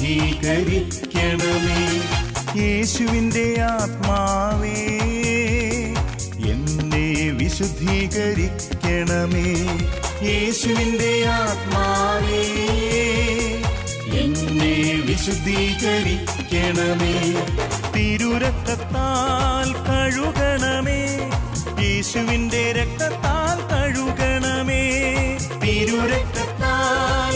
ശുദ്ധീകരിക്കണമേ യേശുവിന്റെ ആത്മാവേ എന്നെ വിശുദ്ധീകരിക്കണമേ. യേശുവിന്റെ ആത്മാവേ എന്നെ വിശുദ്ധീകരിക്കണമേ. തിരുരക്തത്താൽ കഴുകണമേ. യേശുവിന്റെ രക്തത്താൽ കഴുകണമേ. തിരുരക്തത്താൽ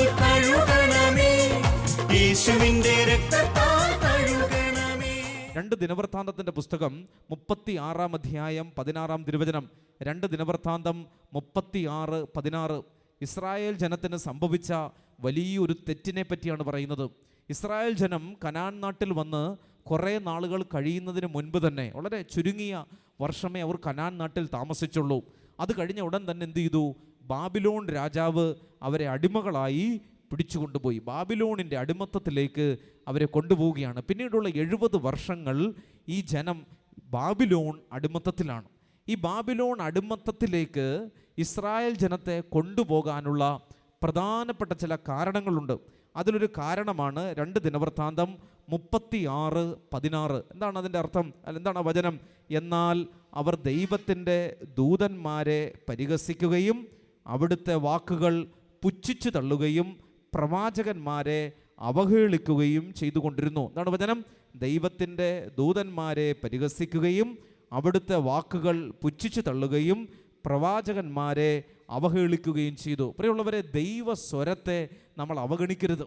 രണ്ട് ദിനവൃത്താന്തത്തിന്റെ പുസ്തകം മുപ്പത്തി ആറാം അധ്യായം പതിനാറാം തിരുവചനം. രണ്ട് ദിനവൃത്താന്തം മുപ്പത്തി ആറ് പതിനാറ്. ഇസ്രായേൽ ജനത്തിന് സംഭവിച്ച വലിയൊരു തെറ്റിനെ പറ്റിയാണ് പറയുന്നത്. ഇസ്രായേൽ ജനം കനാൻ നാട്ടിൽ വന്ന് കുറേ നാളുകൾ കഴിയുന്നതിന് മുൻപ് തന്നെ വളരെ ചുരുങ്ങിയ വർഷമേ അവർ കനാൻ നാട്ടിൽ താമസിച്ചുള്ളൂ. അത് കഴിഞ്ഞ ഉടൻ തന്നെ എന്ത് ചെയ്തു? ബാബിലോൺ രാജാവ് അവരെ അടിമകളായി പിടിച്ചുകൊണ്ടുപോയി. ബാബിലോണിന്റെ അടിമത്തത്തിലേക്ക് അവരെ കൊണ്ടുപോവുകയാണ്. പിന്നീടുള്ള എഴുപത് വർഷങ്ങൾ ഈ ജനം ബാബിലോൺ അടിമത്തത്തിലാണ്. ഈ ബാബിലോൺ അടിമത്തത്തിലേക്ക് ഇസ്രായേൽ ജനത്തെ കൊണ്ടുപോകാനുള്ള പ്രധാനപ്പെട്ട ചില കാരണങ്ങളുണ്ട്. അതിലൊരു കാരണമാണ് രണ്ട് ദിനവൃത്താന്തം മുപ്പത്തി ആറ് പതിനാറ്. എന്താണ് അതിന്റെ അർത്ഥം? അല്ല എന്താണ് വചനം? എന്നാൽ അവർ ദൈവത്തിന്റെ ദൂതന്മാരെ പരിഹസിക്കുകയും അവിടുത്തെ വാക്കുകൾ പുച്ഛിച്ചു തള്ളുകയും പ്രവാചകന്മാരെ അവഹേളിക്കുകയും ചെയ്തുകൊണ്ടിരുന്നു. എന്താണ് വചനം? ദൈവത്തിന്റെ ദൂതന്മാരെ പരിഹസിക്കുകയും അവിടുത്തെ വാക്കുകൾ പുച്ഛിച്ചു തള്ളുകയും പ്രവാചകന്മാരെ അവഹേളിക്കുകയും ചെയ്തു. പ്രിയമുള്ളവരെ ദൈവസ്വരത്തെ നമ്മൾ അവഗണിക്കരുത്.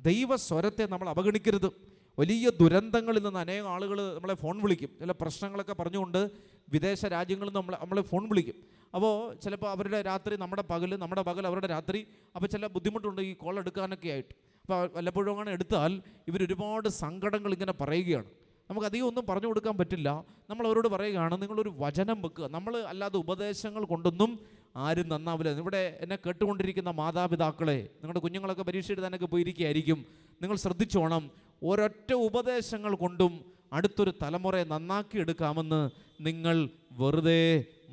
ദൈവസ്വരത്തെ നമ്മൾ അവഗണിക്കരുത്. വലിയ ദുരന്തങ്ങളിൽ നിന്ന് അനേകം ആളുകൾ നമ്മളെ ഫോൺ വിളിക്കും. ചില പ്രശ്നങ്ങളൊക്കെ പറഞ്ഞുകൊണ്ട് വിദേശ രാജ്യങ്ങളിൽ നിന്ന് നമ്മളെ നമ്മളെ ഫോൺ വിളിക്കും. അപ്പോൾ ചിലപ്പോൾ അവരുടെ രാത്രി നമ്മുടെ പകൽ നമ്മുടെ പകൽ അവരുടെ രാത്രി അപ്പോൾ ചില ബുദ്ധിമുട്ടുണ്ട് ഈ കോൾ എടുക്കാനൊക്കെ ആയിട്ട്. അപ്പോൾ വല്ലപ്പോഴും അങ്ങനെ എടുത്താൽ ഇവർ ഒരുപാട് സങ്കടങ്ങൾ ഇങ്ങനെ പറയുകയാണ്. നമുക്ക് അധികം ഒന്നും പറഞ്ഞു കൊടുക്കാൻ പറ്റില്ല. നമ്മൾ അവരോട് പറയുകയാണ് നിങ്ങളൊരു വചനം വെക്കുക. നമ്മൾ അല്ലാതെ ഉപദേശങ്ങൾ കൊണ്ടൊന്നും ആരും നന്നാവില്ല. ഇവിടെ എന്നെ കേട്ടുകൊണ്ടിരിക്കുന്ന മാതാപിതാക്കളെ നിങ്ങളുടെ കുഞ്ഞുങ്ങളൊക്കെ പരീക്ഷ എഴുതാനൊക്കെ പോയിരിക്കുകയായിരിക്കും. നിങ്ങൾ ശ്രദ്ധിച്ചോണം. ഒരൊറ്റ ഉപദേശങ്ങൾ കൊണ്ടും അടുത്തൊരു തലമുറയെ നന്നാക്കി എടുക്കാമെന്ന് നിങ്ങൾ വെറുതെ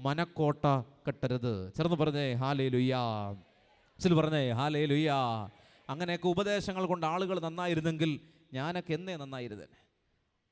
മനക്കോട്ട കെട്ടരുത്. ചേർന്ന് പറഞ്ഞേ ഹാലേ ലുയ്യാ ചില പറഞ്ഞേ ഹാലേ ലുയ്യാ അങ്ങനെയൊക്കെ ഉപദേശങ്ങൾ കൊണ്ട് ആളുകൾ നന്നായിരുന്നെങ്കിൽ ഞാനൊക്കെ എന്നേ നന്നായിരുന്നേ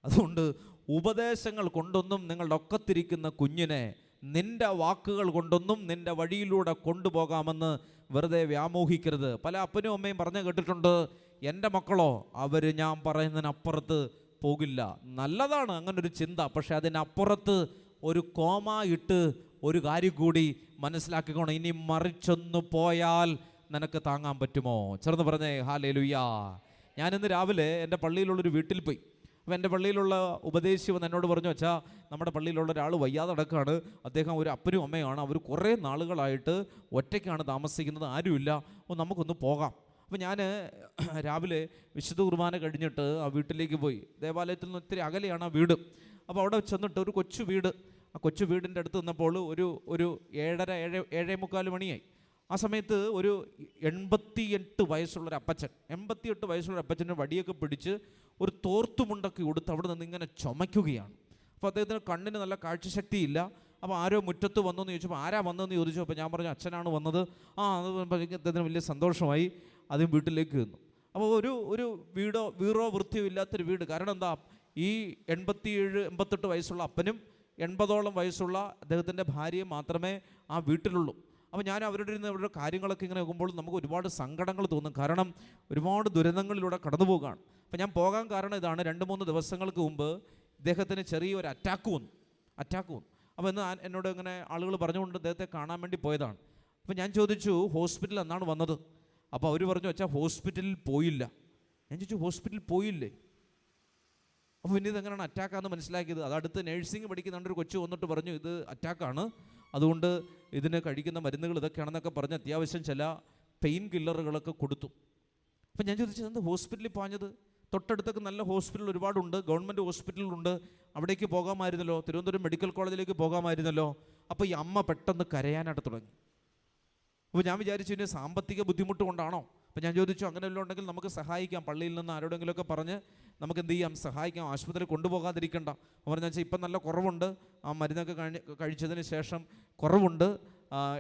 അതുകൊണ്ട് ഉപദേശങ്ങൾ കൊണ്ടൊന്നും നിങ്ങളുടെ ഒക്കത്തിരിക്കുന്ന കുഞ്ഞിനെ നിന്റെ വാക്കുകൾ കൊണ്ടൊന്നും നിന്റെ വഴിയിലൂടെ കൊണ്ടുപോകാമെന്ന് വെറുതെ വ്യാമോഹിക്കരുത്. പല അപ്പനും അമ്മയും പറഞ്ഞു കേട്ടിട്ടുണ്ട് എന്റെ മക്കളോ അവർ ഞാൻ പറയുന്നതിനപ്പുറത്ത് പോകില്ല. നല്ലതാണ് അങ്ങനൊരു ചിന്ത പക്ഷേ അതിനപ്പുറത്ത് ഒരു കോമ ഇട്ട് ഒരു കാര്യം കൂടി മനസ്സിലാക്കിക്കോണം. ഇനി മറിച്ചൊന്ന് പോയാൽ നിനക്ക് താങ്ങാൻ പറ്റുമോ? ചെറുന്ന് പറഞ്ഞേ ഹാലേ ലുയ്യാ ഞാനിന്ന് രാവിലെ എന്റെ പള്ളിയിലുള്ളൊരു വീട്ടിൽ പോയി. അപ്പോൾ എന്റെ പള്ളിയിലുള്ള ഉപദേശി വന്ന് എന്നോട് പറഞ്ഞു വെച്ചാൽ നമ്മുടെ പള്ളിയിലുള്ള ഒരാൾ വയ്യാതെ നടക്കുകയാണ് അദ്ദേഹം ഒരു അപ്പനും അമ്മയാണ് അവർ കുറേ നാളുകളായിട്ട് ഒറ്റയ്ക്കാണ് താമസിക്കുന്നത്. ആരുമില്ല. അപ്പോൾ നമുക്കൊന്ന് പോകാം. അപ്പോൾ ഞാൻ രാവിലെ വിശുദ്ധ കുർബാന കഴിഞ്ഞിട്ട് ആ വീട്ടിലേക്ക് പോയി. ദേവാലയത്തിൽ നിന്ന് ഒത്തിരി അകലെയാണ് ആ വീട്. അപ്പോൾ അവിടെ ചെന്നിട്ട് ഒരു കൊച്ചു വീട്. ആ കൊച്ചു വീടിന്റെ അടുത്ത് നിന്നപ്പോൾ ഒരു ഒരു ഏഴര ഏഴ് ഏഴേ മുക്കാൽ മണിയായി. ആ സമയത്ത് ഒരു എൺപത്തിയെട്ട് വയസ്സുള്ളൊരു അപ്പച്ചൻ എൺപത്തിയെട്ട് വയസ്സുള്ള അപ്പച്ചന്റെ വടിയൊക്കെ പിടിച്ച് ഒരു തോർത്തുമുണ്ടൊക്കെ ഉടുത്ത് അവിടെ നിന്ന് ഇങ്ങനെ ചുമയ്ക്കുകയാണ്. അപ്പോൾ അദ്ദേഹത്തിന് കണ്ണിന് നല്ല കാഴ്ചശക്തിയില്ല. അപ്പോൾ ആരോ മുറ്റത്ത് വന്നു എന്ന് ചോദിച്ചപ്പോൾ ആരാ വന്നതെന്ന് ചോദിച്ചു? അപ്പോൾ ഞാൻ പറഞ്ഞു അച്ഛനാണ് വന്നത്. ആ അത് അദ്ദേഹത്തിന് വലിയ സന്തോഷമായി. അതും വീട്ടിലേക്ക് വന്നു. അപ്പോൾ ഒരു ഒരു വീടോ വീറോ വൃത്തിയോ ഇല്ലാത്തൊരു വീട്. കാരണം എന്താ? ഈ എൺപത്തിയേഴ് എൺപത്തെട്ട് വയസ്സുള്ള അപ്പനും എൺപതോളം വയസ്സുള്ള അദ്ദേഹത്തിന്റെ ഭാര്യയും മാത്രമേ ആ വീട്ടിലുള്ളൂ. അപ്പോൾ ഞാൻ അവരുടെ ഇരുന്ന് അവരുടെ കാര്യങ്ങളൊക്കെ ഇങ്ങനെ നോക്കുമ്പോൾ നമുക്ക് ഒരുപാട് സങ്കടങ്ങൾ തോന്നും. കാരണം ഒരുപാട് ദുരന്തങ്ങളിലൂടെ കടന്നു പോകുകയാണ് അപ്പോൾ ഞാൻ പോകാൻ കാരണം ഇതാണ്. രണ്ട് മൂന്ന് ദിവസങ്ങൾക്ക് മുമ്പ് ഇദ്ദേഹത്തിന് ചെറിയൊരു അറ്റാക്ക് വന്നു. അറ്റാക്ക് വന്നു. അപ്പോൾ ഇന്ന് എന്നോട് ഇങ്ങനെ ആളുകൾ പറഞ്ഞുകൊണ്ട് അദ്ദേഹത്തെ കാണാൻ വേണ്ടി പോയതാണ്. അപ്പോൾ ഞാൻ ചോദിച്ചു ഹോസ്പിറ്റലിൽ എന്നാണ് വന്നത്? അപ്പോൾ അവർ പറഞ്ഞു വെച്ചാൽ ഹോസ്പിറ്റലിൽ പോയില്ല. ഞാൻ ചോദിച്ചു ഹോസ്പിറ്റലിൽ പോയില്ലേ? അപ്പോൾ പിന്നെ ഇതെങ്ങനെയാണ് അറ്റാക്കാന്ന് മനസ്സിലാക്കിയത്? അത് അടുത്ത് നഴ്സിംഗ് പഠിക്കുന്ന ഒരു കൊച്ചു വന്നിട്ട് പറഞ്ഞു ഇത് അറ്റാക്കാണ് അതുകൊണ്ട് ഇതിന് കഴിക്കുന്ന മരുന്നുകൾ ഇതൊക്കെയാണെന്നൊക്കെ പറഞ്ഞ് അത്യാവശ്യം ചില പെയിൻ കില്ലറുകളൊക്കെ കൊടുത്തു. അപ്പം ഞാൻ ചോദിച്ചത് എന്താ ഹോസ്പിറ്റലിൽ പാഞ്ഞത്? തൊട്ടടുത്തൊക്കെ നല്ല ഹോസ്പിറ്റൽ ഒരുപാടുണ്ട്. ഗവൺമെന്റ് ഹോസ്പിറ്റലുണ്ട് അവിടേക്ക് പോകാമായിരുന്നല്ലോ. തിരുവനന്തപുരം മെഡിക്കൽ കോളേജിലേക്ക് പോകാമായിരുന്നല്ലോ. അപ്പോൾ ഈ അമ്മ പെട്ടെന്ന് കരയാനായിട്ട് തുടങ്ങി. അപ്പോൾ ഞാൻ വിചാരിച്ചു ഇതിന് സാമ്പത്തിക ബുദ്ധിമുട്ട് കൊണ്ടാണോ? അപ്പോൾ ഞാൻ ചോദിച്ചു അങ്ങനെ വല്ലതും ഉണ്ടെങ്കിൽ നമുക്ക് സഹായിക്കാം. പള്ളിയിൽ നിന്ന് ആരോടെങ്കിലുമൊക്കെ പറഞ്ഞ് നമുക്ക് എന്ത് ചെയ്യാം? സഹായിക്കാം. ആശുപത്രി കൊണ്ടുപോകാതിരിക്കണ്ട. പറഞ്ഞാൽ വെച്ചാൽ ഇപ്പം നല്ല കുറവുണ്ട്. ആ മരുന്നൊക്കെ കഴിഞ്ഞ് കഴിച്ചതിന് ശേഷം കുറവുണ്ട്.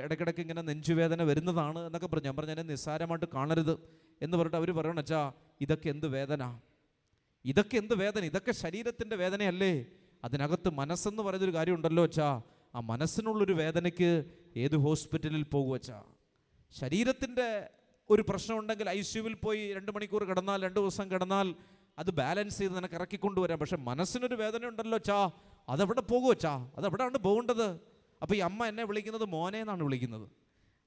ഇടയ്ക്കിടയ്ക്ക് ഇങ്ങനെ നെഞ്ചുവേദന വരുന്നതാണ് എന്നൊക്കെ പറഞ്ഞു. ഞാൻ പറഞ്ഞു എന്നെ നിസ്സാരമായിട്ട് കാണരുത് എന്ന് പറഞ്ഞിട്ട് അവർ പറയണം. വെച്ചാൽ ഇതൊക്കെ എന്ത് വേദന? ഇതൊക്കെ എന്ത് വേദന? ഇതൊക്കെ ശരീരത്തിന്റെ വേദനയല്ലേ? അതിനകത്ത് മനസ്സെന്ന് പറയുന്നൊരു കാര്യമുണ്ടല്ലോ അച്ഛാ ആ മനസ്സിനുള്ളൊരു വേദനയ്ക്ക് ഏത് ഹോസ്പിറ്റലിൽ വെച്ചാ ശരീരത്തിന്റെ ഒരു പ്രശ്നമുണ്ടെങ്കിൽ ഐ സിയുവിൽ പോയി രണ്ട് മണിക്കൂർ കിടന്നാൽ രണ്ട് ദിവസം കിടന്നാൽ അത് ബാലൻസ് ചെയ്ത് നിനക്ക് ഇറക്കിക്കൊണ്ടുവരാം. പക്ഷെ മനസ്സിനൊരു വേദന ഉണ്ടല്ലോ ചാ അതെവിടെ പോകുമോ ചാ അതെവിടെയാണ് പോകേണ്ടത്? അപ്പോൾ ഈ അമ്മ എന്നെ വിളിക്കുന്നത് മോനെ എന്നാണ് വിളിക്കുന്നത്.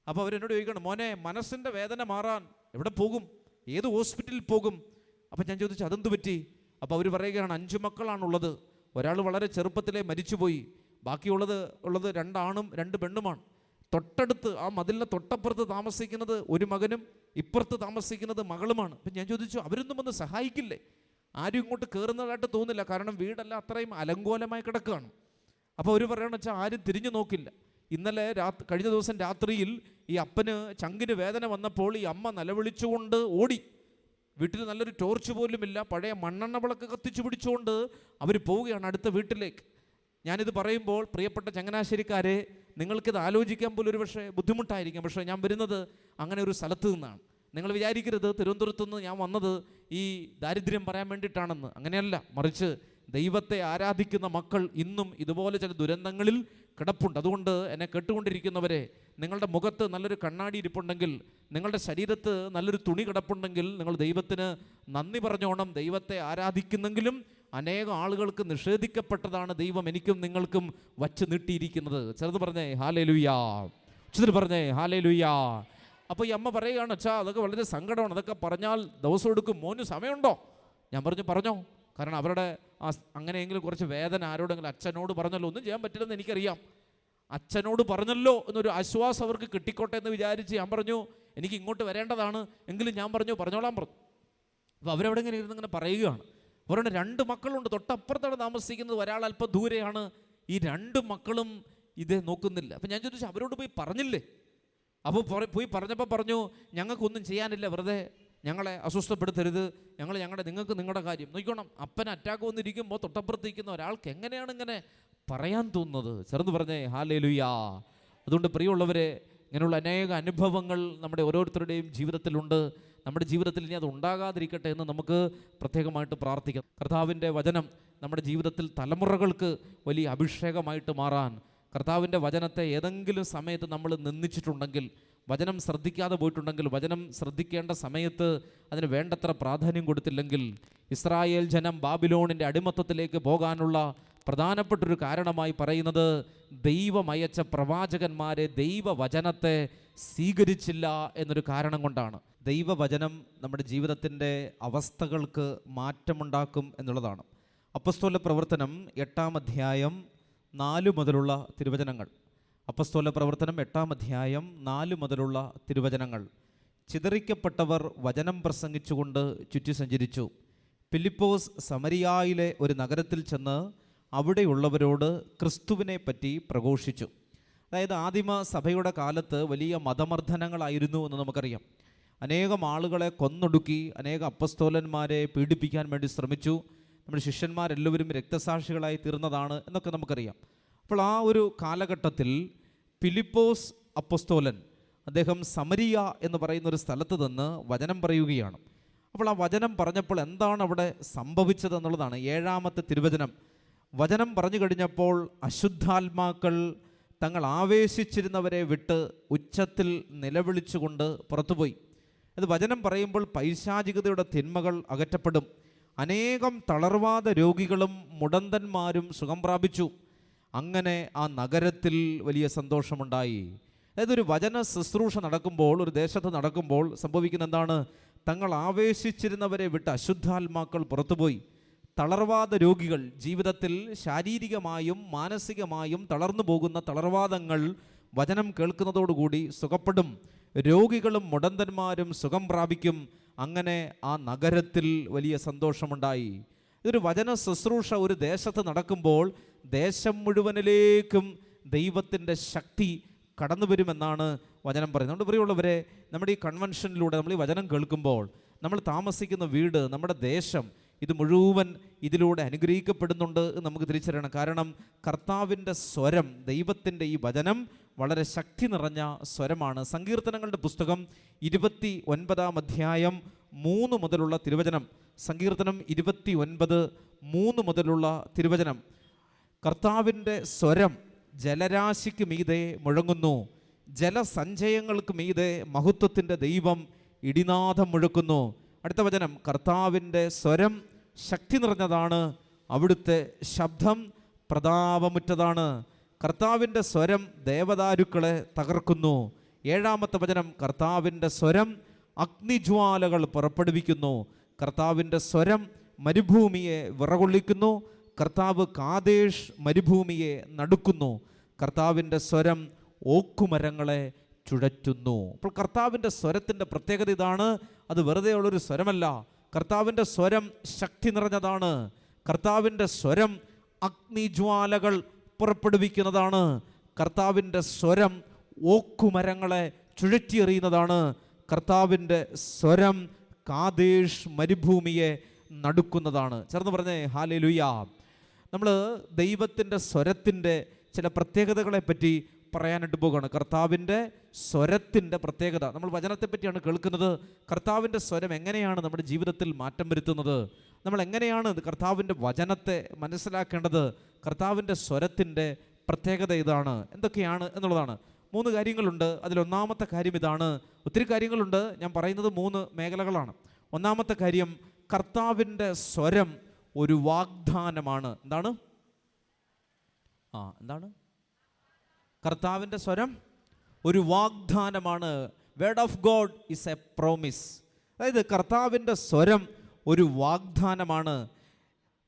അപ്പോൾ അവരെന്നോട് ചോദിക്കണം മോനെ മനസ്സിന്റെ വേദന മാറാൻ എവിടെ പോകും? ഏത് ഹോസ്പിറ്റലിൽ പോകും? അപ്പം ഞാൻ ചോദിച്ചു അതെന്ത് പറ്റി? അപ്പോൾ അവർ പറയുകയാണ് അഞ്ച് മക്കളാണുള്ളത്. ഒരാൾ വളരെ ചെറുപ്പത്തിലേ മരിച്ചുപോയി. ബാക്കിയുള്ളത് ഉള്ളത് രണ്ടാണും രണ്ട് പെണ്ണുമാണ്. തൊട്ടടുത്ത് ആ മതിലിന് തൊട്ടപ്പുറത്ത് താമസിക്കുന്നത് ഒരു മകനും ഇപ്പുറത്ത് താമസിക്കുന്നത് മകളുമാണ്. അപ്പം ഞാൻ ചോദിച്ചു അവരൊന്നും വന്ന് സഹായിക്കില്ലേ? ആരും ഇങ്ങോട്ട് കയറുന്നതായിട്ട് തോന്നില്ല കാരണം വീടല്ല അത്രയും അലങ്കോലമായി കിടക്കുകയാണ്. അപ്പോൾ അവർ പറയണമെന്ന് വെച്ചാൽ ആരും തിരിഞ്ഞു നോക്കില്ല. ഇന്നലെ രാത്രി കഴിഞ്ഞ ദിവസം രാത്രിയിൽ ഈ അപ്പന് ചങ്കിന് വേദന വന്നപ്പോൾ ഈ അമ്മ നിലവിളിച്ചുകൊണ്ട് ഓടി. വീട്ടിൽ നല്ലൊരു ടോർച്ച് പോലുമില്ല. പഴയ മണ്ണെണ്ണ വിളക്ക് കത്തിച്ചു പിടിച്ചുകൊണ്ട് അവർ പോവുകയാണ് അടുത്ത വീട്ടിലേക്ക്. ഞാനിത് പറയുമ്പോൾ പ്രിയപ്പെട്ട ചങ്ങനാശ്ശേരിക്കാരെ നിങ്ങൾക്കിത് ആലോചിക്കാൻ പോലും ഒരു പക്ഷേ ബുദ്ധിമുട്ടായിരിക്കും. പക്ഷേ ഞാൻ വരുന്നത് അങ്ങനെ ഒരു സ്ഥലത്ത് നിന്നാണ്. നിങ്ങൾ വിചാരിക്കരുത് തിരുവനന്തപുരത്ത് നിന്ന് ഞാൻ വന്നത് ഈ ദാരിദ്ര്യം പറയാൻ വേണ്ടിയിട്ടാണെന്ന്. അങ്ങനെയല്ല മറിച്ച് ദൈവത്തെ ആരാധിക്കുന്ന മക്കൾ ഇന്നും ഇതുപോലെ ചില ദുരന്തങ്ങളിൽ കിടപ്പുണ്ട്. അതുകൊണ്ട് എന്നെ കേട്ടുകൊണ്ടിരിക്കുന്നവരെ നിങ്ങളുടെ മുഖത്ത് നല്ലൊരു കണ്ണാടി ഇരിപ്പുണ്ടെങ്കിൽ നിങ്ങളുടെ ശരീരത്ത് നല്ലൊരു തുണി കിടപ്പുണ്ടെങ്കിൽ നിങ്ങൾ ദൈവത്തിന് നന്ദി പറഞ്ഞോണം. ദൈവത്തെ ആരാധിക്കുന്നെങ്കിലും അനേകം ആളുകൾക്ക് നിഷേധിക്കപ്പെട്ടതാണ് ദൈവം എനിക്കും നിങ്ങൾക്കും വച്ച് നീട്ടിയിരിക്കുന്നത്. ചെറുത് പറഞ്ഞേ ഹാലേ ലുയ്യാ ഉച്ചത്തിൽ പറഞ്ഞേ ഹാലേ ലുയ്യാ അപ്പോൾ ഈ അമ്മ പറയുകയാണ് അച്ഛാ അതൊക്കെ വളരെ സങ്കടമാണ്. അതൊക്കെ പറഞ്ഞാൽ ദിവസം എടുക്കും. മോന് സമയമുണ്ടോ? ഞാൻ പറഞ്ഞു പറഞ്ഞോ. കാരണം അവരുടെ ആ അങ്ങനെയെങ്കിലും കുറച്ച് വേദന ആരോടെങ്കിലും അച്ഛനോട് പറഞ്ഞല്ലോ ഒന്നും ചെയ്യാൻ പറ്റില്ലെന്ന് എനിക്കറിയാം. അച്ഛനോട് പറഞ്ഞല്ലോ എന്നൊരു ആശ്വാസം അവർക്ക് കിട്ടിക്കോട്ടെ എന്ന് വിചാരിച്ച് ഞാൻ പറഞ്ഞു എനിക്ക് ഇങ്ങോട്ട് വരേണ്ടതാണ്. എങ്കിലും ഞാൻ പറഞ്ഞു പറഞ്ഞോളാം പറഞ്ഞു. അപ്പോൾ അവരവിടെ ഇങ്ങനെ ഇരുന്ന് ഇങ്ങനെ പറയുകയാണ്. അവരുടെ രണ്ട് മക്കളുണ്ട് തൊട്ടപ്പുറത്താണ് താമസിക്കുന്നത് ഒരാൾ അല്പം ദൂരെയാണ്. ഈ രണ്ട് മക്കളും ഇത് നോക്കുന്നില്ല. അപ്പം ഞാൻ ചോദിച്ചു അവരോട് പോയി പറഞ്ഞില്ലേ? അപ്പോൾ പോയി പറഞ്ഞപ്പോൾ പറഞ്ഞു ഞങ്ങൾക്കൊന്നും ചെയ്യാനില്ല വെറുതെ ഞങ്ങളെ അസ്വസ്ഥപ്പെടുത്തരുത്. ഞങ്ങൾ ഞങ്ങളുടെ നിങ്ങൾക്ക് നിങ്ങളുടെ കാര്യം നോക്കണം അപ്പൻ അറ്റാക്ക് വന്നിരിക്കുമ്പോൾ തൊട്ടപ്പുറത്തിരിക്കുന്ന ഒരാൾക്ക് എങ്ങനെയാണ് ഇങ്ങനെ പറയാൻ തോന്നുന്നത്. ചെറുത് പറഞ്ഞേ ഹാലേ ലുയാ അതുകൊണ്ട് പ്രിയമുള്ളവരെ ഇങ്ങനെയുള്ള അനേക അനുഭവങ്ങൾ നമ്മുടെ ഓരോരുത്തരുടെയും ജീവിതത്തിലുണ്ട്. നമ്മുടെ ജീവിതത്തിൽ ഇനി അത് ഉണ്ടാകാതിരിക്കട്ടെ എന്ന് നമുക്ക് പ്രത്യേകമായിട്ട് പ്രാർത്ഥിക്കാം. കർത്താവിന്റെ വചനം നമ്മുടെ ജീവിതത്തിൽ തലമുറകൾക്ക് വലിയ അഭിഷേകമായിട്ട് മാറാൻ. കർത്താവിന്റെ വചനത്തെ ഏതെങ്കിലും സമയത്ത് നമ്മൾ നിന്ദിച്ചിട്ടുണ്ടെങ്കിൽ വചനം ശ്രദ്ധിക്കാതെ പോയിട്ടുണ്ടെങ്കിൽ വചനം ശ്രദ്ധിക്കേണ്ട സമയത്ത് അതിന് വേണ്ടത്ര പ്രാധാന്യം കൊടുത്തില്ലെങ്കിൽ ഇസ്രായേൽ ജനം ബാബിലോണിന്റെ അടിമത്തത്തിലേക്ക് പോകാനുള്ള പ്രധാനപ്പെട്ടൊരു കാരണമായി പറയുന്നത് ദൈവമയച്ച പ്രവാചകന്മാരെ ദൈവവചനത്തെ സ്വീകരിച്ചില്ല എന്നൊരു കാരണം കൊണ്ടാണ്. ദൈവവചനം നമ്മുടെ ജീവിതത്തിന്റെ അവസ്ഥകൾക്ക് മാറ്റമുണ്ടാക്കും എന്നുള്ളതാണ്. അപ്പസ്തോല പ്രവർത്തനം എട്ടാം അധ്യായം നാല് മുതലുള്ള തിരുവചനങ്ങൾ. അപ്പസ്തോല പ്രവർത്തനം എട്ടാം അധ്യായം നാല് മുതലുള്ള തിരുവചനങ്ങൾ. ചിതറിക്കപ്പെട്ടവർ വചനം പ്രസംഗിച്ചുകൊണ്ട് ചുറ്റി സഞ്ചരിച്ചു ഫിലിപ്പോസ് സമരിയായിലെ ഒരു നഗരത്തിൽ ചെന്ന് അവിടെയുള്ളവരോട് ക്രിസ്തുവിനെ പറ്റി പ്രഘോഷിച്ചു. അതായത് ആദിമ സഭയുടെ കാലത്ത് വലിയ മതമർദ്ദനങ്ങളായിരുന്നു എന്ന് നമുക്കറിയാം. അനേകം ആളുകളെ കൊന്നൊടുക്കി അനേക അപ്പസ്തോലന്മാരെ പീഡിപ്പിക്കാൻ വേണ്ടി ശ്രമിച്ചു. നമ്മുടെ ശിഷ്യന്മാരെല്ലാവരും രക്തസാക്ഷികളായി തീർന്നതാണ് എന്നൊക്കെ നമുക്കറിയാം. അപ്പോൾ ആ ഒരു കാലഘട്ടത്തിൽ ഫിലിപ്പോസ് അപ്പസ്തോലൻ അദ്ദേഹം സമരിയ എന്ന് പറയുന്ന ഒരു സ്ഥലത്ത് നിന്ന് വചനം പറയുകയാണ്. അപ്പോൾ ആ വചനം പറഞ്ഞപ്പോൾ എന്താണ് അവിടെ സംഭവിച്ചത് എന്നുള്ളതാണ് ഏഴാമത്തെ തിരുവചനം. വചനം പറഞ്ഞു കഴിഞ്ഞപ്പോൾ അശുദ്ധാത്മാക്കൾ തങ്ങൾ ആവേശിച്ചിരുന്നവരെ വിട്ട് ഉച്ചത്തിൽ നിലവിളിച്ചുകൊണ്ട് പുറത്തുപോയി. അത് വചനം പറയുമ്പോൾ പൈശാചികതയുടെ തിന്മകൾ അകറ്റപ്പെടും. അനേകം തളർവാദ രോഗികളും മുടന്തന്മാരും സുഖം പ്രാപിച്ചു. അങ്ങനെ ആ നഗരത്തിൽ വലിയ സന്തോഷമുണ്ടായി. അതായത് ഒരു വചന ശുശ്രൂഷ നടക്കുമ്പോൾ ഒരു ദേശത്ത് നടക്കുമ്പോൾ സംഭവിക്കുന്ന എന്താണ്? തങ്ങൾ ആവേശിച്ചിരുന്നവരെ വിട്ട് അശുദ്ധാത്മാക്കൾ പുറത്തുപോയി. തളർവാദ രോഗികൾ ജീവിതത്തിൽ ശാരീരികമായും മാനസികമായും തളർന്നു പോകുന്ന തളർവാദങ്ങൾ വചനം കേൾക്കുന്നതോടുകൂടി സുഖപ്പെടും. രോഗികളും മുടന്തന്മാരും സുഖം പ്രാപിക്കും. അങ്ങനെ ആ നഗരത്തിൽ വലിയ സന്തോഷമുണ്ടായി. ഇതൊരു വചന ശുശ്രൂഷ ഒരു ദേശത്ത് നടക്കുമ്പോൾ ദേശം മുഴുവനിലേക്കും ദൈവത്തിന്റെ ശക്തി കടന്നു വരുമെന്നാണ് വചനം പറയുന്നത്. നമ്മുടെ പ്രിയമുള്ളവരെ നമ്മുടെ ഈ കൺവെൻഷനിലൂടെ നമ്മൾ ഈ വചനം കേൾക്കുമ്പോൾ നമ്മൾ താമസിക്കുന്ന വീട് നമ്മുടെ ദേശം ഇത് മുഴുവൻ ഇതിലൂടെ അനുഗ്രഹിക്കപ്പെടുന്നുണ്ട് എന്ന് നമുക്ക് തിരിച്ചറിയണം. കാരണം കർത്താവിന്റെ സ്വരം ദൈവത്തിന്റെ ഈ വചനം വളരെ ശക്തി നിറഞ്ഞ സ്വരമാണ്. സങ്കീർത്തനങ്ങളുടെ പുസ്തകം ഇരുപത്തി ഒൻപതാം അധ്യായം മൂന്ന് മുതലുള്ള തിരുവചനം. സങ്കീർത്തനം ഇരുപത്തി ഒൻപത് മൂന്ന് മുതലുള്ള തിരുവചനം. കർത്താവിന്റെ സ്വരം ജലരാശിക്ക് മീതെ മുഴങ്ങുന്നു. ജലസഞ്ചയങ്ങൾക്ക് മീതെ മഹത്വത്തിന്റെ ദൈവം ഇടിനാഥം മുഴക്കുന്നു. അടുത്ത വചനം കർത്താവിന്റെ സ്വരം ശക്തി നിറഞ്ഞതാണ് അവിടുത്തെ ശബ്ദം പ്രതാപമുറ്റതാണ്. കർത്താവിന്റെ സ്വരം ദേവദാരുക്കളെ തകർക്കുന്നു. ഏഴാമത്തെ വചനം കർത്താവിന്റെ സ്വരം അഗ്നിജ്വാലകൾ പുറപ്പെടുവിക്കുന്നു. കർത്താവിന്റെ സ്വരം മരുഭൂമിയെ വിറകൊള്ളിക്കുന്നു. കർത്താവ് കാതേഷ് മരുഭൂമിയെ നടുക്കുന്നു. കർത്താവിന്റെ സ്വരം ഓക്കുമരങ്ങളെ ചുഴറ്റുന്നു. അപ്പോൾ കർത്താവിന്റെ സ്വരത്തിന്റെ പ്രത്യേകത ഇതാണ്. അത് വെറുതെ ഉള്ളൊരു സ്വരമല്ല. കർത്താവിന്റെ സ്വരം ശക്തി നിറഞ്ഞതാണ്. കർത്താവിന്റെ സ്വരം അഗ്നിജ്വാലകൾ പുറപ്പെടുവിക്കുന്നതാണ്. കർത്താവിന്റെ സ്വരം ഓക്കുമരങ്ങളെ ചുഴറ്റിയെറിയുന്നതാണ്. കർത്താവിന്റെ സ്വരം കാതേഷ് മരുഭൂമിയെ നടുക്കുന്നതാണ്. ചേർന്ന് പറഞ്ഞേ ഹാലേ ലുയ നമ്മൾ ദൈവത്തിന്റെ സ്വരത്തിന്റെ ചില പ്രത്യേകതകളെ പറ്റി പറയാനായിട്ട് പോകുകയാണ് കർത്താവിന്റെ സ്വരത്തിന്റെ പ്രത്യേകത. നമ്മൾ വചനത്തെ പറ്റിയാണ് കേൾക്കുന്നത്. കർത്താവിന്റെ സ്വരം എങ്ങനെയാണ് നമ്മുടെ ജീവിതത്തിൽ മാറ്റം വരുത്തുന്നത്? നമ്മൾ എങ്ങനെയാണ് കർത്താവിന്റെ വചനത്തെ മനസ്സിലാക്കേണ്ടത്? കർത്താവിന്റെ സ്വരത്തിന്റെ പ്രത്യേകത ഇതാണ്. എന്തൊക്കെയാണ് എന്നുള്ളതാണ്. മൂന്ന് കാര്യങ്ങളുണ്ട്. അതിലൊന്നാമത്തെ കാര്യം ഇതാണ്. ഒത്തിരി കാര്യങ്ങളുണ്ട്. ഞാൻ പറയുന്നത് മൂന്ന് മേഖലകളാണ്. ഒന്നാമത്തെ കാര്യം കർത്താവിന്റെ സ്വരം ഒരു വാഗ്ദാനമാണ്. എന്താണ്? ആ എന്താണ്? കർത്താവിന്റെ സ്വരം ഒരു വാഗ്ദാനമാണ്. Word of God is a promise അതായത് കർത്താവിന്റെ സ്വരം ഒരു വാഗ്ദാനമാണ്.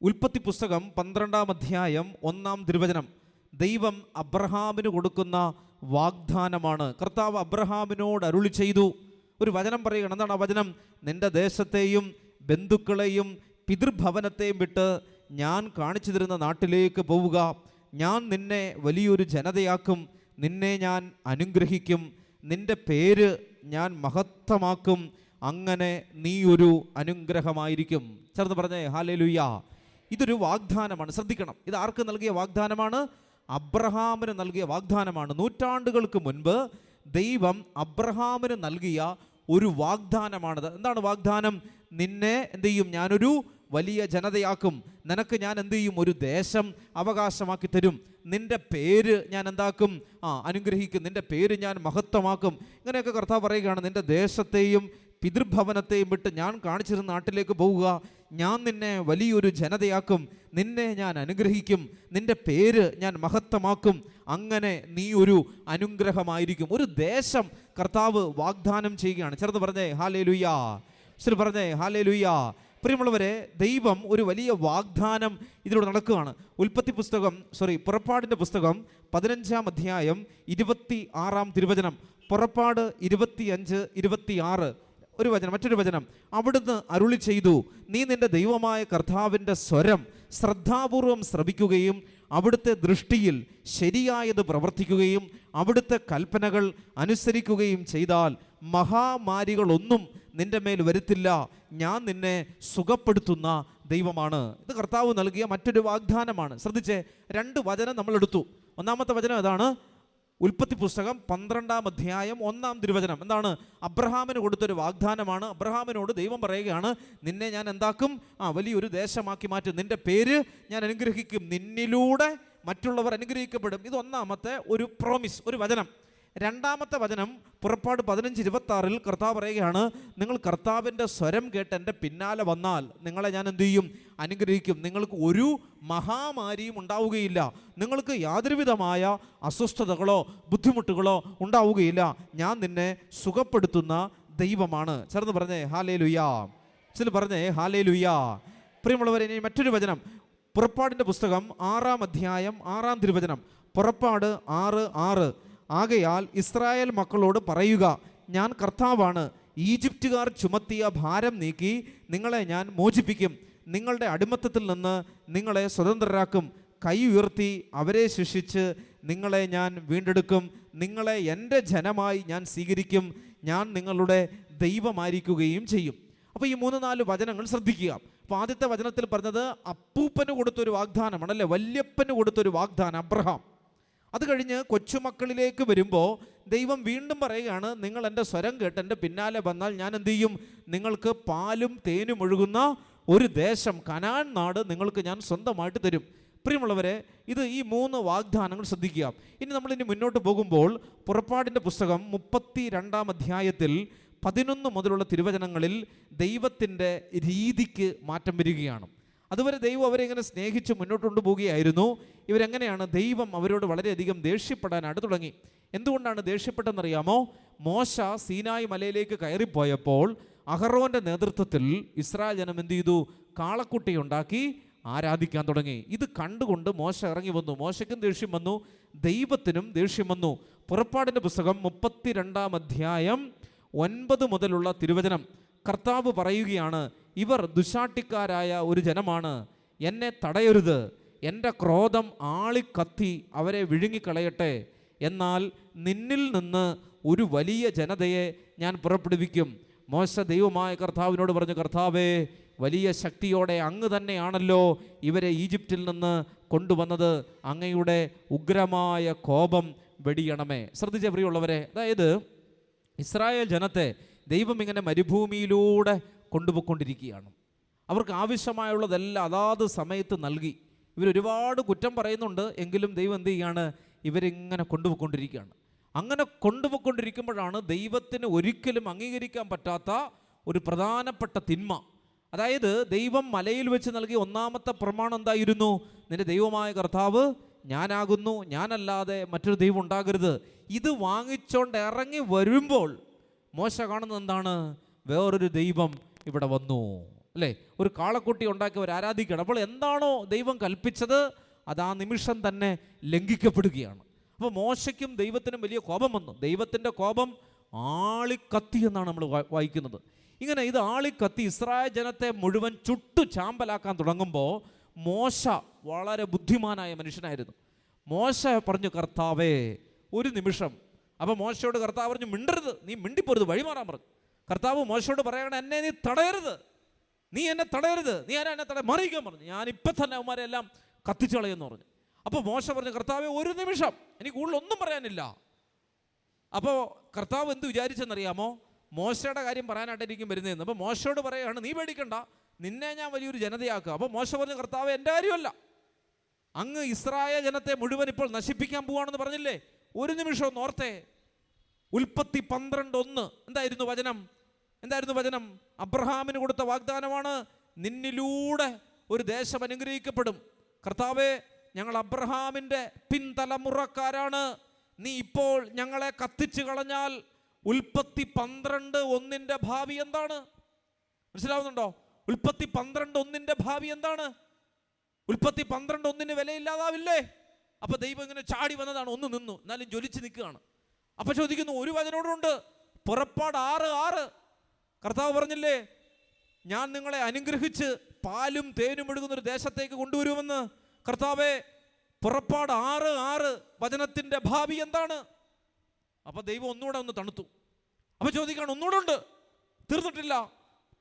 ഉൽപ്പത്തി പുസ്തകം പന്ത്രണ്ടാം അധ്യായം ഒന്നാം തിരുവചനം. ദൈവം അബ്രഹാമിന് കൊടുക്കുന്ന വാഗ്ദാനമാണ്. കർത്താവ് അബ്രഹാമിനോട് അരുളി ചെയ്തു. ഒരു വചനം പറയുകയാണ്. എന്താണ് ആ വചനം? നിന്റെ ദേശത്തെയും ബന്ധുക്കളെയും പിതൃഭവനത്തെയും വിട്ട് ഞാൻ കാണിച്ചു തരുന്ന നാട്ടിലേക്ക് പോവുക. ഞാൻ നിന്നെ വലിയൊരു ജനതയാക്കും നിന്നെ ഞാൻ അനുഗ്രഹിക്കും നിന്റെ പേര് ഞാൻ മഹത്വമാക്കും അങ്ങനെ നീ ഒരു അനുഗ്രഹമായിരിക്കും. ചേർന്ന് പറഞ്ഞേ ഹാലേ ഇതൊരു വാഗ്ദാനമാണ്. ശ്രദ്ധിക്കണം. ഇത് ആർക്ക് നൽകിയ വാഗ്ദാനമാണ്? അബ്രഹാമിന് നൽകിയ വാഗ്ദാനമാണ്. നൂറ്റാണ്ടുകൾക്ക് മുൻപ് ദൈവം അബ്രഹാമിന് നൽകിയ ഒരു വാഗ്ദാനമാണിത്. എന്താണ് വാഗ്ദാനം? നിന്നെ എന്ത് ചെയ്യും? ഞാനൊരു വലിയ ജനതയാക്കും. നിനക്ക് ഞാൻ എന്ത് ചെയ്യും? ഒരു ദേശം അവകാശമാക്കി തരും. നിന്റെ പേര് ഞാൻ എന്താക്കും? ആ അനുഗ്രഹിക്കും. നിന്റെ പേര് ഞാൻ മഹത്വമാക്കും. ഇങ്ങനെയൊക്കെ കർത്താവ് പറയുകയാണ്. നിന്റെ ദേശത്തെയും പിതൃഭവനത്തെയും വിട്ട് ഞാൻ കാണിച്ചിരുന്ന നാട്ടിലേക്ക് പോവുക. ഞാൻ നിന്നെ വലിയൊരു ജനതയാക്കും. നിന്നെ ഞാൻ അനുഗ്രഹിക്കും. നിന്റെ പേര് ഞാൻ മഹത്വമാക്കും. അങ്ങനെ നീ ഒരു അനുഗ്രഹമായിരിക്കും. ഒരു ദേശം കർത്താവ് വാഗ്ദാനം ചെയ്യുകയാണ്. ചെറുത് പറഞ്ഞേ ഹാലേ ലുയ്യാ ശ്രീ പറഞ്ഞേ ഹാലേ ലുയ്യാ പ്രിയമുള്ളവരെ ദൈവം ഒരു വലിയ വാഗ്ദാനം ഇതിലൂടെ നടക്കുകയാണ്. ഉൽപ്പത്തി പുസ്തകം സോറി പുറപ്പാടിന്റെ പുസ്തകം പതിനഞ്ചാം അധ്യായം ഇരുപത്തി ആറാം തിരുവചനം. പുറപ്പാട് ഇരുപത്തിയഞ്ച് ഇരുപത്തിയാറ് ഒരു വചനം മറ്റൊരു വചനം. അവിടുന്ന് അരുളി ചെയ്തു നീ നിന്റെ ദൈവമായ കർത്താവിന്റെ സ്വരം ശ്രദ്ധാപൂർവം ശ്രവിക്കുകയും അവിടുത്തെ ദൃഷ്ടിയിൽ ശരിയായത് പ്രവർത്തിക്കുകയും അവിടുത്തെ കൽപ്പനകൾ അനുസരിക്കുകയും ചെയ്താൽ മഹാമാരികളൊന്നും നിന്റെ മേൽ വരുത്തില്ല. ഞാൻ നിന്നെ സുഖപ്പെടുത്തുന്ന ദൈവമാണ്. ഇത് കർത്താവ് നൽകിയ മറ്റൊരു വാഗ്ദാനമാണ്. ശ്രദ്ധിച്ചേ രണ്ട് വചനം നമ്മൾ എടുത്തു ഒന്നാമത്തെ വചനം ഏതാണ്? ഉൽപ്പത്തി പുസ്തകം പന്ത്രണ്ടാം അധ്യായം ഒന്നാം തിരുവചനം. എന്താണ്? അബ്രഹാമിന് കൊടുത്തൊരു വാഗ്ദാനമാണ്. അബ്രഹാമിനോട് ദൈവം പറയുകയാണ് നിന്നെ ഞാൻ എന്താക്കും? ആ വലിയൊരു ദേശമാക്കി മാറ്റും. നിന്റെ പേര് ഞാൻ അനുഗ്രഹിക്കും. നിന്നിലൂടെ മറ്റുള്ളവർ അനുഗ്രഹിക്കപ്പെടും. ഇത് ഒന്നാമത്തെ ഒരു പ്രോമിസ് ഒരു വചനം. രണ്ടാമത്തെ വചനം പുറപ്പാട് പതിനഞ്ച് ഇരുപത്തി ആറിൽ കർത്താവ് പറയുകയാണ് നിങ്ങൾ കർത്താവിന്റെ സ്വരം കേട്ട് എന്റെ പിന്നാലെ വന്നാൽ നിങ്ങളെ ഞാൻ എന്തു ചെയ്യും? അനുഗ്രഹിക്കും. നിങ്ങൾക്ക് ഒരു മഹാമാരിയും ഉണ്ടാവുകയില്ല. നിങ്ങൾക്ക് യാതൊരുവിധമായ അസ്വസ്ഥതകളോ ബുദ്ധിമുട്ടുകളോ ഉണ്ടാവുകയില്ല. ഞാൻ നിന്നെ സുഖപ്പെടുത്തുന്ന ദൈവമാണ്. ചേർന്ന് പറഞ്ഞേ ഹാലേ ലുയാ ചില പറഞ്ഞേ ഹാലേ ലുയാ പ്രിയമുള്ളവരെ ഇനി മറ്റൊരു വചനം. പുറപ്പാടിന്റെ പുസ്തകം ആറാം അധ്യായം ആറാം തിരുവചനം. പുറപ്പാട് ആറ് ആറ്. ആകയാൽ ഇസ്രായേൽ മക്കളോട് പറയുക ഞാൻ കർത്താവാണ്. ഈജിപ്തുകാർ ചുമത്തിയ ഭാരം നീക്കി നിങ്ങളെ ഞാൻ മോചിപ്പിക്കും. നിങ്ങളുടെ അടിമത്തത്തിൽ നിന്ന് നിങ്ങളെ സ്വതന്ത്രരാക്കും. കൈ ഉയർത്തി അവരെ ശിക്ഷിച്ച് നിങ്ങളെ ഞാൻ വീണ്ടെടുക്കും. നിങ്ങളെ എന്റെ ജനമായി ഞാൻ സ്വീകരിക്കും. ഞാൻ നിങ്ങളുടെ ദൈവമായിരിക്കുകയും ചെയ്യും. അപ്പോൾ ഈ മൂന്ന് നാല് വചനങ്ങൾ ശ്രദ്ധിക്കുക. അപ്പോൾ ആദ്യത്തെ വചനത്തിൽ പറഞ്ഞത് അപ്പൂപ്പന് കൊടുത്തൊരു വാഗ്ദാനമാണ് അല്ലേ വല്യപ്പന് കൊടുത്തൊരു വാഗ്ദാനം അബ്രഹാം. അത് കഴിഞ്ഞ് കൊച്ചുമക്കളിലേക്ക് വരുമ്പോൾ ദൈവം വീണ്ടും പറയുകയാണ് നിങ്ങൾ എന്റെ സ്വരം കേട്ട് എന്റെ പിന്നാലെ വന്നാൽ ഞാൻ എന്ത് ചെയ്യും? നിങ്ങൾക്ക് പാലും തേനും ഒഴുകുന്ന ഒരു ദേശം കനാൻ നാട് നിങ്ങൾക്ക് ഞാൻ സ്വന്തമായിട്ട് തരും. പ്രിയമുള്ളവരെ ഇത് ഈ മൂന്ന് വാഗ്ദാനങ്ങൾ ശ്രദ്ധിക്കുക. ഇനി നമ്മൾ ഇനി മുന്നോട്ട് പോകുമ്പോൾ പുറപ്പാടിന്റെ പുസ്തകം മുപ്പത്തി രണ്ടാം അധ്യായത്തിൽ പതിനൊന്ന് മുതലുള്ള തിരുവചനങ്ങളിൽ ദൈവത്തിന്റെ രീതിക്ക് മാറ്റം വരികയാണ്. അതുവരെ ദൈവം അവരെ ഇങ്ങനെ സ്നേഹിച്ച് മുന്നോട്ട് കൊണ്ടുപോവുകയായിരുന്നു. ഇവരെങ്ങനെയാണ് ദൈവം അവരോട് വളരെയധികം ദേഷ്യപ്പെടാനായിട്ട് തുടങ്ങി എന്തുകൊണ്ടാണ് ദേഷ്യപ്പെട്ടെന്നറിയാമോ? മോശ സീനായി മലയിലേക്ക് കയറിപ്പോയപ്പോൾ അഹറോന്റെ നേതൃത്വത്തിൽ ഇസ്രായേൽ ജനം എന്ത് ചെയ്തു? കാളക്കുട്ടി ഉണ്ടാക്കി ആരാധിക്കാൻ തുടങ്ങി. ഇത് കണ്ടുകൊണ്ട് മോശ ഇറങ്ങി വന്നു. മോശയ്ക്കും ദേഷ്യം വന്നു. ദൈവത്തിനും ദേഷ്യം വന്നു. പുറപ്പാടിന്റെ പുസ്തകം മുപ്പത്തിരണ്ടാം അധ്യായം ഒൻപത് മുതലുള്ള തിരുവചനം. കർത്താവ് പറയുകയാണ് ഇവർ ദുശാട്ടിക്കാരായ ഒരു ജനമാണ്. എന്നെ തടയരുത്. എന്റെ ക്രോധം ആളിക്കത്തി അവരെ വിഴുങ്ങിക്കളയട്ടെ. എന്നാൽ നിന്നിൽ നിന്ന് ഒരു വലിയ ജനതയെ ഞാൻ പുറപ്പെടുവിക്കും. മോശ ദൈവമായ കർത്താവിനോട് പറഞ്ഞു കർത്താവേ വലിയ ശക്തിയോടെ അങ്ങ് തന്നെയാണല്ലോ ഇവരെ ഈജിപ്തിൽ നിന്ന് കൊണ്ടുവന്നത്. അങ്ങയുടെ ഉഗ്രമായ കോപം വെടിയണമേ. ശ്രദ്ധിച്ച പ്രിയുള്ളവരെ അതായത് ഇസ്രായേൽ ജനത്തെ ദൈവം ഇങ്ങനെ മരുഭൂമിയിലൂടെ കൊണ്ടുപോയിക്കൊണ്ടിരിക്കുകയാണ്. അവർക്ക് ആവശ്യമായുള്ളതെല്ലാം അതാത് സമയത്ത് നൽകി. ഇവരൊരുപാട് കുറ്റം പറയുന്നുണ്ട് എങ്കിലും ദൈവം എന്ത് ചെയ്യുകയാണ് ഇവരിങ്ങനെ കൊണ്ടുപോയിക്കൊണ്ടിരിക്കുകയാണ്. അങ്ങനെ കൊണ്ടുപോയിക്കൊണ്ടിരിക്കുമ്പോഴാണ് ദൈവത്തിന് ഒരിക്കലും അംഗീകരിക്കാൻ പറ്റാത്ത ഒരു പ്രധാനപ്പെട്ട തിന്മ. അതായത് ദൈവം മലയിൽ വെച്ച് നൽകിയ ഒന്നാമത്തെ പ്രമാണം എന്തായിരുന്നു? നിന്റെ ദൈവമായ കർത്താവ് ഞാനാകുന്നു ഞാനല്ലാതെ മറ്റൊരു ദൈവം ഉണ്ടാകരുത്. ഇത് വാങ്ങിച്ചോണ്ട് ഇറങ്ങി വരുമ്പോൾ മോശ കാണുന്നത് എന്താണ്? വേറൊരു ദൈവം ഇവിടെ വന്നു. അല്ലേ? ഒരു കാളക്കുട്ടി ഉണ്ടാക്കിയവർ ആരാധിക്കണം അപ്പോൾ എന്താണോ ദൈവം കൽപ്പിച്ചത് അത് ആ നിമിഷം തന്നെ ലംഘിക്കപ്പെടുകയാണ്. അപ്പോൾ മോശയ്ക്കും ദൈവത്തിനും വലിയ കോപം വന്നു. ദൈവത്തിന്റെ കോപം ആളിക്കത്തി എന്നാണ് നമ്മൾ വായിക്കുന്നത്. ഇങ്ങനെ ഇത് ആളിക്കത്തി ഇസ്രായേൽ ജനത്തെ മുഴുവൻ ചുട്ടു ചാമ്പലാക്കാൻ തുടങ്ങുമ്പോൾ മോശ വളരെ ബുദ്ധിമാനായ മനുഷ്യനായിരുന്നു. മോശ പറഞ്ഞു കർത്താവേ ഒരു നിമിഷം. അപ്പോൾ മോശയോട് കർത്താവ് പറഞ്ഞു മിണ്ടരുത്. നീ മിണ്ടിപ്പോരുത്. വഴിമാറാൻ പറഞ്ഞു. കർത്താവ് മോശയോട് പറയണം എന്നെ നീ തടയരുത്. നീ എന്നെ തടയരുത്. നീ ആരാ എന്നെ തട മറിയിക്കാൻ പറഞ്ഞു. ഞാൻ ഇപ്പം തന്നെ അവന്മാരെ എല്ലാം കത്തിച്ചു കളയെന്ന് പറഞ്ഞു. അപ്പോൾ മോശ പറഞ്ഞു കർത്താവെ ഒരു നിമിഷം. എനിക്ക് കൂടുതൽ ഒന്നും പറയാനില്ല. അപ്പോൾ കർത്താവ് എന്ത് വിചാരിച്ചെന്നറിയാമോ? മോശയുടെ കാര്യം പറയാനായിട്ട് എനിക്കും വരുന്നതെന്ന് അപ്പോൾ മോശയോട് പറയുകയാണ് നീ പേടിക്കണ്ട. നിന്നെ ഞാൻ വലിയൊരു ജനതയാക്കുക. അപ്പോൾ മോശ പറഞ്ഞു കർത്താവ് എന്റെ കാര്യമല്ല. അങ്ങ് ഇസ്രായേൽ ജനത്തെ മുഴുവൻ ഇപ്പോൾ നശിപ്പിക്കാൻ പോവാണെന്ന് പറഞ്ഞില്ലേ? ഒരു നിമിഷം ഒന്ന് ഓർത്തേ. ഉൽപ്പത്തി പന്ത്രണ്ട് ഒന്ന്. എന്തായിരുന്നു വചനം? എന്തായിരുന്നു വചനം? അബ്രഹാമിന് കൊടുത്ത വാഗ്ദാനമാണ് നിന്നിലൂടെ ഒരു ദേശം അനുഗ്രഹിക്കപ്പെടും. കർത്താവെ ഞങ്ങൾ അബ്രഹാമിന്റെ പിൻതലമുറക്കാരാണ്. നീ ഇപ്പോൾ ഞങ്ങളെ കത്തിച്ചു കളഞ്ഞാൽ ഉൽപ്പത്തി പന്ത്രണ്ട് ഒന്നിന്റെ ഭാവി എന്താണ്? മനസ്സിലാവുന്നുണ്ടോ? ഉൽപ്പത്തി പന്ത്രണ്ട് ഒന്നിന്റെ ഭാവി എന്താണ്? ഉൽപ്പത്തി പന്ത്രണ്ട് ഒന്നിന് വിലയില്ലാതാവില്ലേ? അപ്പൊ ദൈവം ഇങ്ങനെ ചാടി വന്നതാണ് ഒന്ന് നിന്നു എന്നാലും ജ്വലിച്ച് നിൽക്കുകയാണ്. അപ്പൊ ചോദിക്കുന്നു ഒരു വചനോടുണ്ട് പുറപ്പാട് ആറ് ആറ്. കർത്താവ് പറഞ്ഞില്ലേ ഞാൻ നിങ്ങളെ അനുഗ്രഹിച്ച് പാലും തേനും എടുക്കുന്ന ഒരു ദേശത്തേക്ക് കൊണ്ടുവരുമെന്ന്. കർത്താവെ പുറപ്പാട് ആറ് ആറ് വചനത്തിന്റെ ഭാവി എന്താണ്? അപ്പോൾ ദൈവം ഒന്നുകൂടെ ഒന്ന് തണുത്തു. അപ്പോൾ ചോദിക്കാണ് ഒന്നുകൂടെ ഉണ്ട്? തീർന്നിട്ടില്ല.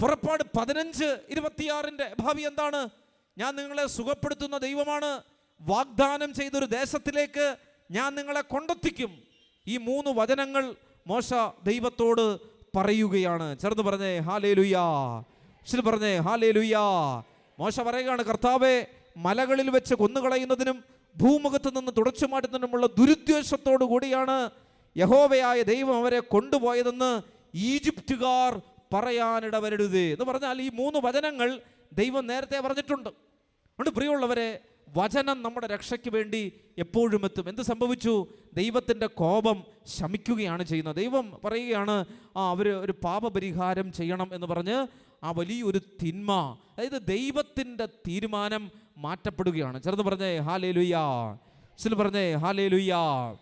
പുറപ്പാട് പതിനഞ്ച് ഇരുപത്തിയാറിന്റെ ഭാവി എന്താണ്? ഞാൻ നിങ്ങളെ സുഖപ്പെടുത്തുന്ന ദൈവമാണ്. വാഗ്ദാനം ചെയ്തൊരു ദേശത്തിലേക്ക് ഞാൻ നിങ്ങളെ കൊണ്ടെത്തിക്കും. ഈ മൂന്ന് വചനങ്ങൾ മോശ ദൈവത്തോട് പറയുകയാണ്. ചേർന്ന് പറഞ്ഞേ ഹാലേ ലുയാ ചില പറഞ്ഞേ ഹാലേ ലുയാ മോശ പറയുകയാണ് കർത്താവെ മലകളിൽ വെച്ച് കൊന്നുകളയുന്നതിനും ഭൂമുഖത്ത് നിന്ന് തുടച്ചു മാറ്റുന്നതിനുമുള്ള ദുരുദ്ദേശത്തോടു കൂടിയാണ് യഹോവയായ ദൈവം അവരെ കൊണ്ടുപോയതെന്ന് ഈജിപ്തുകാർ പറയാനിട വരരുത് എന്ന് പറഞ്ഞാൽ ഈ മൂന്ന് വചനങ്ങൾ ദൈവം നേരത്തെ പറഞ്ഞിട്ടുണ്ട്. അതുകൊണ്ട് പ്രിയമുള്ളവരെ വചനം നമ്മുടെ രക്ഷയ്ക്ക് വേണ്ടി എപ്പോഴും എത്തും. എന്ത് സംഭവിച്ചു? ദൈവത്തിന്റെ കോപം ശമിക്കുകയാണ് ചെയ്യുന്നത്. ദൈവം പറയുകയാണ് ആ അവർ ഒരു പാപപരിഹാരം ചെയ്യണം എന്ന് പറഞ്ഞ് ആ വലിയൊരു തിന്മ അതായത് ദൈവത്തിന്റെ തീരുമാനം മാറ്റപ്പെടുകയാണ്. ചെറുത് പറഞ്ഞേ ഹാലേ ലുയ്യാ ചില പറഞ്ഞേ ഹാലേ ലുയ്യാ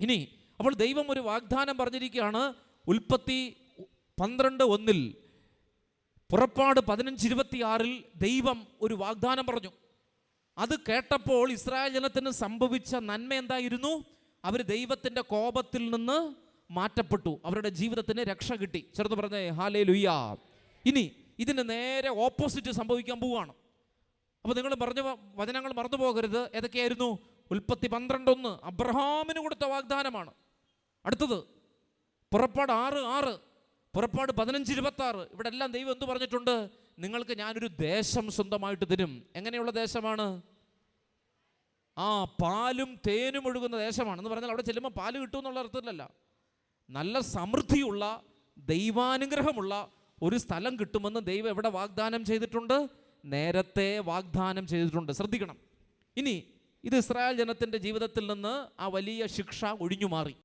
ഇനി അപ്പോൾ ദൈവം ഒരു വാഗ്ദാനം പറഞ്ഞിരിക്കുകയാണ് ഉൽപ്പത്തി പന്ത്രണ്ട് ഒന്നിൽ. പുറപ്പാട് പതിനഞ്ച് ഇരുപത്തിയാറിൽ ദൈവം ഒരു വാഗ്ദാനം പറഞ്ഞു. അത് കേട്ടപ്പോൾ ഇസ്രായേൽ ജനത്തിന് സംഭവിച്ച നന്മ എന്തായിരുന്നു? അവർ ദൈവത്തിന്റെ കോപത്തിൽ നിന്ന് മാറ്റപ്പെട്ടു. അവരുടെ ജീവിതത്തിന് രക്ഷ കിട്ടി. ചെറുത് പറഞ്ഞേ ഹാലേ ലുയ്യ ഇനി ഇതിന് നേരെ ഓപ്പോസിറ്റ് സംഭവിക്കാൻ പോവുകയാണ് അപ്പോൾ നിങ്ങൾ പറഞ്ഞ വചനങ്ങൾ മറന്നു പോകരുത്. ഏതൊക്കെയായിരുന്നു? ഉൽപ്പത്തി പന്ത്രണ്ടൊന്ന്. അബ്രഹാമിന് കൊടുത്ത വാഗ്ദാനമാണ്. അടുത്തത് പുറപ്പാട് ആറ് ആറ് പുറപ്പാട് പതിനഞ്ച് ഇരുപത്തി ആറ് ഇവിടെ എല്ലാം ദൈവം എന്തു പറഞ്ഞിട്ടുണ്ട്? നിങ്ങൾക്ക് ഞാനൊരു ദേശം സ്വന്തമായിട്ട് തരും. എങ്ങനെയുള്ള ദേശമാണ്? ആ പാലും തേനും ഒഴുകുന്ന ദേശമാണ്. എന്ന് പറഞ്ഞാൽ അവിടെ ചെല്ലുമ്പോൾ പാൽ കിട്ടും എന്നുള്ള അർത്ഥത്തിലല്ല. നല്ല സമൃദ്ധിയുള്ള ദൈവാനുഗ്രഹമുള്ള ഒരു സ്ഥലം കിട്ടുമെന്ന് ദൈവം എവിടെ വാഗ്ദാനം ചെയ്തിട്ടുണ്ട്? നേരത്തെ വാഗ്ദാനം ചെയ്തിട്ടുണ്ട്. ശ്രദ്ധിക്കണം. ഇനി ഇത് ഇസ്രായേൽ ജനത്തിന്റെ ജീവിതത്തിൽ നിന്ന് ആ വലിയ ശിക്ഷ ഒഴിഞ്ഞു മാറി